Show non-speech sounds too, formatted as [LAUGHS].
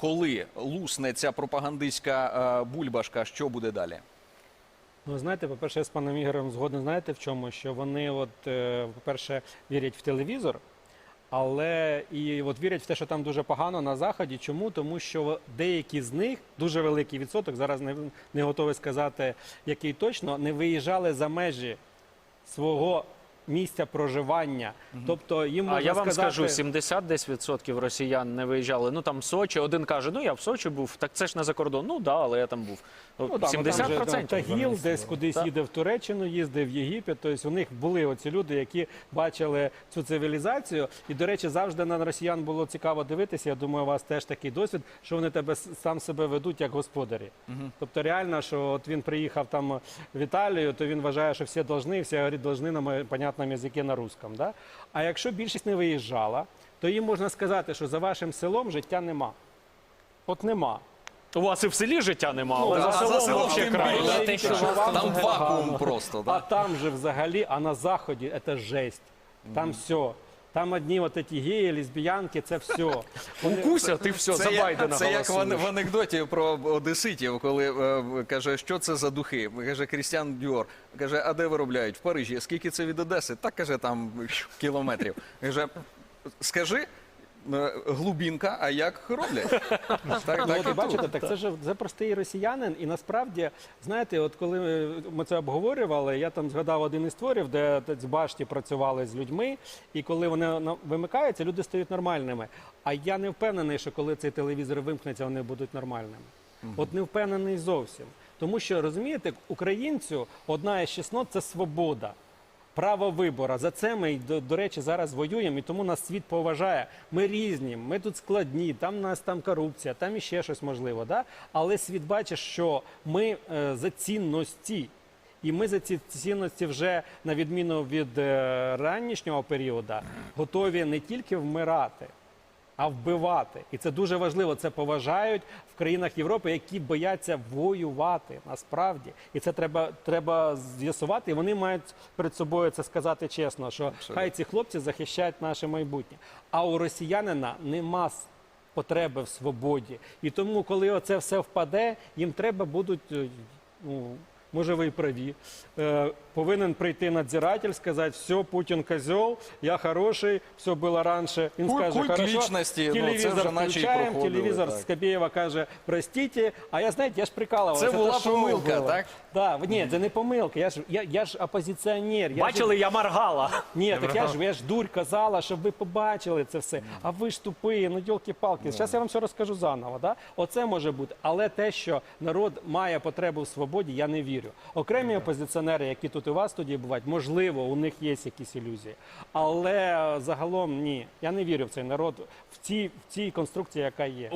Коли лусне ця пропагандистська е, бульбашка, що буде далі? Ну, знаєте, по-перше, я з паном Ігорем згоден, знаєте в чому? Що вони, от, е, по-перше, вірять в телевізор, але і от вірять в те, що там дуже погано на заході. Чому? Тому що деякі з них, дуже великий відсоток, зараз не, не готовий сказати, який точно, не виїжджали за межі свого місця проживання. Тобто їм можна А я вам сказати, скажу, 70 десь відсотків росіян не виїжджали. Ну там Сочі, один каже, ну я в Сочі був, так це ж не за кордон. Ну да, але я там був. Ну, там, 70 там Тагіл десь кудись Так. їде в Туреччину, їздив в Єгипет. Тобто у них були оці люди, які бачили цю цивілізацію. І, до речі, завжди на росіян було цікаво дивитися. Я думаю, у вас теж такий досвід, що вони тебе сам себе ведуть як господарі. Тобто, реально, що от він приїхав там в Італію, то він вважає, що всі должны, всі говорять, должны на моє- понятному язикі на русском. Да? А якщо більшість не виїжджала, то їм можна сказати, що за вашим селом життя нема. От нема. У вас і в селі життя нема, але да, за за селом селом вообще тим край. да? Те, що вам Там вакуум просто, просто. А там же взагалі, а на заході це жесть. Там все. Там одні от ці геї, лесбіянки, це все. [LAUGHS] Укуся, ти все, за Байдена це як в, в анекдоті про одеситів, коли е, каже, що це за духи. Каже Крістіан Дюор. Каже, а де виробляють? В Парижі. Скільки це від Одеси? Так каже, там [LAUGHS] кілометрів. Каже, скажи. Е, Глубінка, а як роблять? Так, так і бачите, так це ж це простий росіянин. І насправді, знаєте, от коли ми це обговорювали, я там згадав один із творів, де з башті працювали з людьми, і коли вони вимикаються, люди стають нормальними. А я не впевнений, що коли цей телевізор вимкнеться, вони будуть нормальними. От не впевнений зовсім. Тому що розумієте, українцю одна із чеснот це свобода. Право вибора. За це ми, до, до речі, зараз воюємо, і тому нас світ поважає. Ми різні, ми тут складні, там нас там корупція, там іще щось можливо. Да? Але світ бачить, що ми е, за цінності. І ми за ці цінності вже, на відміну від е, ранішнього періоду, готові не тільки вмирати, а вбивати. І це дуже важливо. Це поважають в країнах Європи, які бояться воювати насправді. І це треба, треба з'ясувати. І вони мають перед собою це сказати чесно, що хай ці хлопці захищають наше майбутнє. А у росіянина нема потреби в свободі. І тому, коли оце все впаде, їм треба будуть. е, Ну, Може, ви і праві. Повинен прийти надзиратель, сказати, все, Путін козел, я хороший, все було раніше. Він Культ- скаже, культ хорошо. лічності, ну, це телевізор вже наче і включаємо, проходили, телевізор так. Скабєєва каже, простите, а я, знаєте, я ж прикалувався. Це була шоу помилка, було. так? Да, ні, це не помилка, я ж, я, я ж опозиціонер. Я ж- Бачили, я моргала. ні, так я ж, я ж дурь казала, щоб ви побачили це все. А ви ж тупі, ну йолки-палки. Зараз я вам все розкажу заново. Да? Оце може бути. Але те, що народ має потребу в свободі, я не вірю. Окремі опозиціонери, які тут у вас тоді бувають, можливо, у них є якісь ілюзії. Але загалом ні. Я не вірю в цей народ в цій, в цій конструкції, яка є.